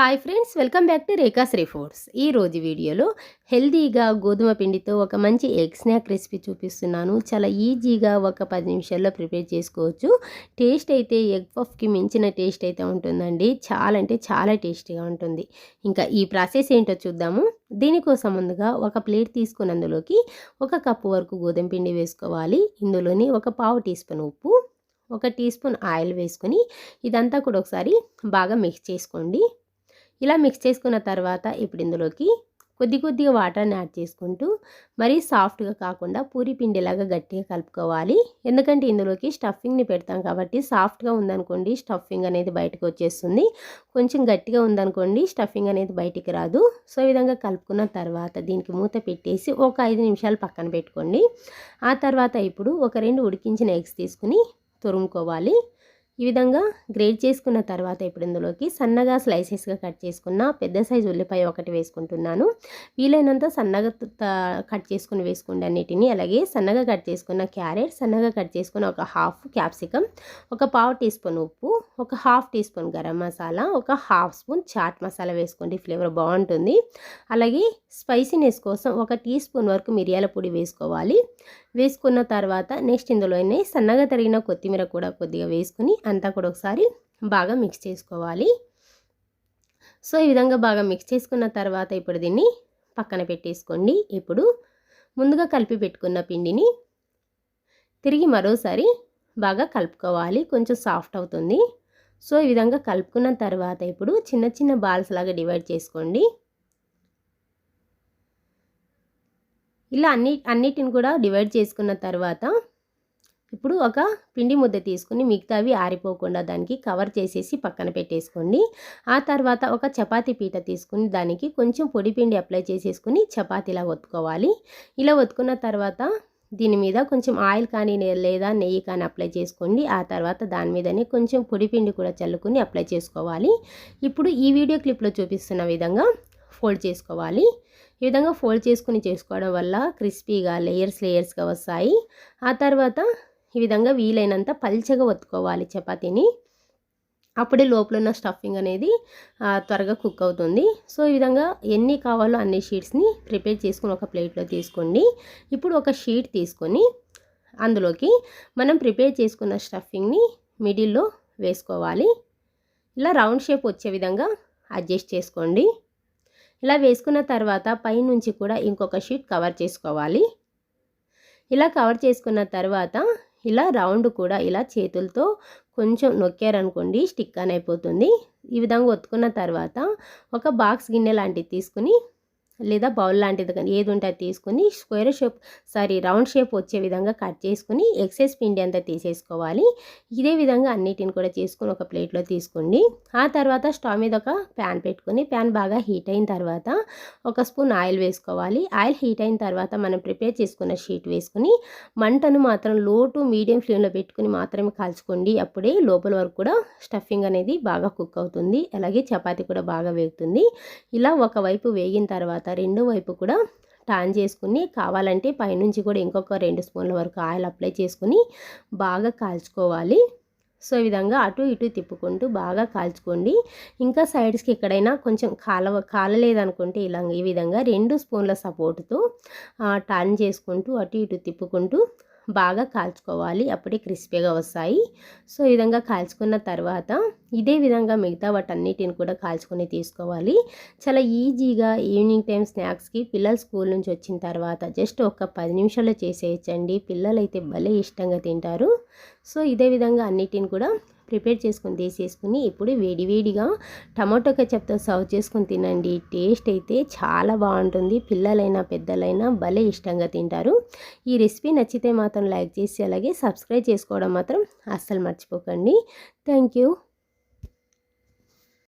Hi friends welcome back to Rekhasri foods ఈ రోజు వీడియోలో హెల్దీగా గోధుమ పిండితో ఒక మంచి ఎగ్ స్నాక్ రెసిపీ చూపిస్తున్నాను. చాలా ఈజీగా ఒక పది నిమిషాల్లో ప్రిపేర్ చేసుకోవచ్చు. టేస్ట్ అయితే ఎగ్ పఫ్కి మించిన టేస్ట్ అయితే ఉంటుందండి. చాలా అంటే చాలా టేస్టీగా ఉంటుంది. ఇంకా ఈ ప్రాసెస్ ఏంటో చూద్దాము. దీనికోసం ముందుగా ఒక ప్లేట్ తీసుకుని అందులోకి ఒక కప్పు వరకు గోధుమ పిండి వేసుకోవాలి. ఇందులోని ఒక పావు టీ స్పూన్ ఉప్పు ఒక టీ స్పూన్ ఆయిల్ వేసుకొని ఇదంతా కూడా ఒకసారి బాగా మిక్స్ చేసుకోండి. ఇలా మిక్స్ చేసుకున్న తర్వాత ఇప్పుడు ఇందులోకి కొద్ది కొద్దిగా వాటర్ని యాడ్ చేసుకుంటూ మరీ సాఫ్ట్గా కాకుండా పూరి పిండిలాగా గట్టిగా కలుపుకోవాలి. ఎందుకంటే ఇందులోకి స్టఫింగ్ని పెడతాం కాబట్టి సాఫ్ట్గా ఉందనుకోండి స్టఫింగ్ అనేది బయటకు వచ్చేస్తుంది. కొంచెం గట్టిగా ఉందనుకోండి స్టఫింగ్ అనేది బయటికి రాదు. సో ఈ విధంగా కలుపుకున్న తర్వాత దీనికి మూత పెట్టేసి ఒక ఐదు నిమిషాలు పక్కన పెట్టుకోండి. ఆ తర్వాత ఇప్పుడు ఒక రెండు ఉడికించిన ఎగ్స్ తీసుకుని తురుముకోవాలి. ఈ విధంగా గ్రేట్ చేసుకున్న తర్వాత ఇప్పుడు ఇందులోకి సన్నగా స్లైసెస్గా కట్ చేసుకున్న పెద్ద సైజు ఉల్లిపాయ ఒకటి వేసుకుంటున్నాను. వీలైనంత సన్నగా కట్ చేసుకుని వేసుకోండి అన్నిటిని. అలాగే సన్నగా కట్ చేసుకున్న క్యారెట్ సన్నగా కట్ చేసుకున్న ఒక హాఫ్ క్యాప్సికమ్ ఒక పావు టీ స్పూన్ ఉప్పు ఒక half teaspoon garam masala ఒక హాఫ్ స్పూన్ చాట్ మసాలా వేసుకోండి. ఫ్లేవర్ బాగుంటుంది. అలాగే స్పైసీనెస్ కోసం ఒక టీ స్పూన్ వరకు మిరియాల పొడి వేసుకోవాలి. వేసుకున్న తర్వాత నెక్స్ట్ ఇందులోనే సన్నగా తరిగిన కొత్తిమీర కూడా కొద్దిగా వేసుకుని అంతా కూడా ఒకసారి బాగా మిక్స్ చేసుకోవాలి. సో ఈ విధంగా బాగా మిక్స్ చేసుకున్న తర్వాత ఇప్పుడు దీన్ని పక్కన పెట్టేసుకోండి. ఇప్పుడు ముందుగా కలిపి పెట్టుకున్న పిండిని తిరిగి మరోసారి బాగా కలుపుకోవాలి. కొంచెం సాఫ్ట్ అవుతుంది. సో ఈ విధంగా కలుపుకున్న తర్వాత ఇప్పుడు చిన్న చిన్న బాల్స్ లాగా డివైడ్ చేసుకోండి. ఇలా అన్ని అన్నిటిని కూడా డివైడ్ చేసుకున్న తర్వాత ఇప్పుడు ఒక పిండి ముద్ద తీసుకుని మిగతావి ఆరిపోకుండా దానికి కవర్ చేసేసి పక్కన పెట్టేసుకోండి. ఆ తర్వాత ఒక చపాతీ పీట తీసుకుని దానికి కొంచెం పొడి పిండి అప్లై చేసేసుకుని చపాతీలా ఒత్తుకోవాలి. ఇలా ఒత్తుకున్న తర్వాత దీని మీద కొంచెం ఆయిల్ కానీ లేదా నెయ్యి కానీ అప్లై చేసుకోండి. ఆ తర్వాత దాని మీదనే కొంచెం పొడి పిండి కూడా చల్లుకుని అప్లై చేసుకోవాలి. ఇప్పుడు ఈ వీడియో క్లిప్లో చూపిస్తున్న విధంగా ఫోల్డ్ చేసుకోవాలి. ఈ విధంగా ఫోల్డ్ చేసుకుని చేసుకోవడం వల్ల క్రిస్పీగా లేయర్స్ లేయర్స్గా వస్తాయి. ఆ తర్వాత ఈ విధంగా వీలైనంత పల్చగా ఒత్తుకోవాలి చపాతీని. అప్పుడే లోపల ఉన్న స్టఫింగ్ అనేది త్వరగా కుక్ అవుతుంది. సో ఈ విధంగా ఎన్ని కావాలో అన్ని షీట్స్ని ప్రిపేర్ చేసుకుని ఒక ప్లేట్లో తీసుకోండి. ఇప్పుడు ఒక షీట్ తీసుకొని అందులోకి మనం ప్రిపేర్ చేసుకున్న స్టఫింగ్ని మిడిల్లో వేసుకోవాలి. ఇలా రౌండ్ షేప్ వచ్చే విధంగా అడ్జస్ట్ చేసుకోండి. ఇలా వేసుకున్న తర్వాత పైనుంచి కూడా ఇంకొక షీట్ కవర్ చేసుకోవాలి. ఇలా కవర్ చేసుకున్న తర్వాత ఇలా రౌండ్ కూడా ఇలా చేతులతో కొంచెం నొక్కారనుకోండి స్టిక్ అని అయిపోతుంది ఈ విధంగా ఒత్తుకున్న తర్వాత ఒక బాక్స్ గిన్నె లాంటిది తీసుకుని లేదా బౌల్ లాంటిది కానీ ఏది ఉంటే అది తీసుకుని square shape sorry round shape వచ్చే విధంగా కట్ చేసుకుని ఎక్సెస్ పిండి అంతా తీసేసుకోవాలి. ఇదే విధంగా అన్నిటిని కూడా చేసుకుని ఒక ప్లేట్లో తీసుకోండి. ఆ తర్వాత స్టవ్ మీద ఒక ప్యాన్ పెట్టుకుని ప్యాన్ బాగా హీట్ అయిన తర్వాత ఒక స్పూన్ ఆయిల్ వేసుకోవాలి. ఆయిల్ హీట్ అయిన తర్వాత మనం ప్రిపేర్ చేసుకున్న షీట్ వేసుకుని మంటను మాత్రం లో టు మీడియం ఫ్లేమ్లో పెట్టుకుని మాత్రమే కాల్చుకోండి. అప్పుడే లోపల వరకు కూడా స్టఫింగ్ అనేది బాగా కుక్ అవుతుంది. అలాగే చపాతీ కూడా బాగా వేగుతుంది. ఇలా ఒకవైపు వేగిన తర్వాత రెండో వైపు కూడా టాన్ చేసుకుని కావాలంటే పైనుంచి కూడా ఇంకొక రెండు స్పూన్ల వరకు ఆయిల్ అప్లై చేసుకుని బాగా కాల్చుకోవాలి. సో ఈ విధంగా అటు ఇటు తిప్పుకుంటూ బాగా కాల్చుకోండి. ఇంకా సైడ్స్కి ఎక్కడైనా కొంచెం కాలవ కాలలేదనుకుంటే ఇలా ఈ విధంగా రెండు స్పూన్ల సపోర్టుతో టర్న్ చేసుకుంటూ అటు ఇటు తిప్పుకుంటూ బాగా కాల్చుకోవాలి. అప్పుడే క్రిస్పీగా వస్తాయి. సో ఈ విధంగా కాల్చుకున్న తర్వాత ఇదే విధంగా మిగతా వాటన్నిటిని కూడా కాల్చుకొని తీసుకోవాలి. చాలా ఈజీగా ఈవినింగ్ టైం స్నాక్స్కి పిల్లలు స్కూల్ నుంచి వచ్చిన తర్వాత జస్ట్ ఒక పది నిమిషాల్లో చేసేయచ్చండి. పిల్లలు అయితే భలే ఇష్టంగా తింటారు. సో ఇదే విధంగా అన్నిటిని కూడా ప్రిపేర్ చేసుకొని తీసేసుకుని ఇప్పుడు వేడివేడిగా టమాటో కచప్తో సర్వ్ చేసుకొని తినండి. టేస్ట్ అయితే చాలా బాగుంటుంది. పిల్లలైనా పెద్దలైనా భలే ఇష్టంగా తింటారు. ఈ రెసిపీ నచ్చితే మాత్రం లైక్ చేసి అలాగే సబ్స్క్రైబ్ చేసుకోవడం మాత్రం అస్సలు మర్చిపోకండి. Thank you.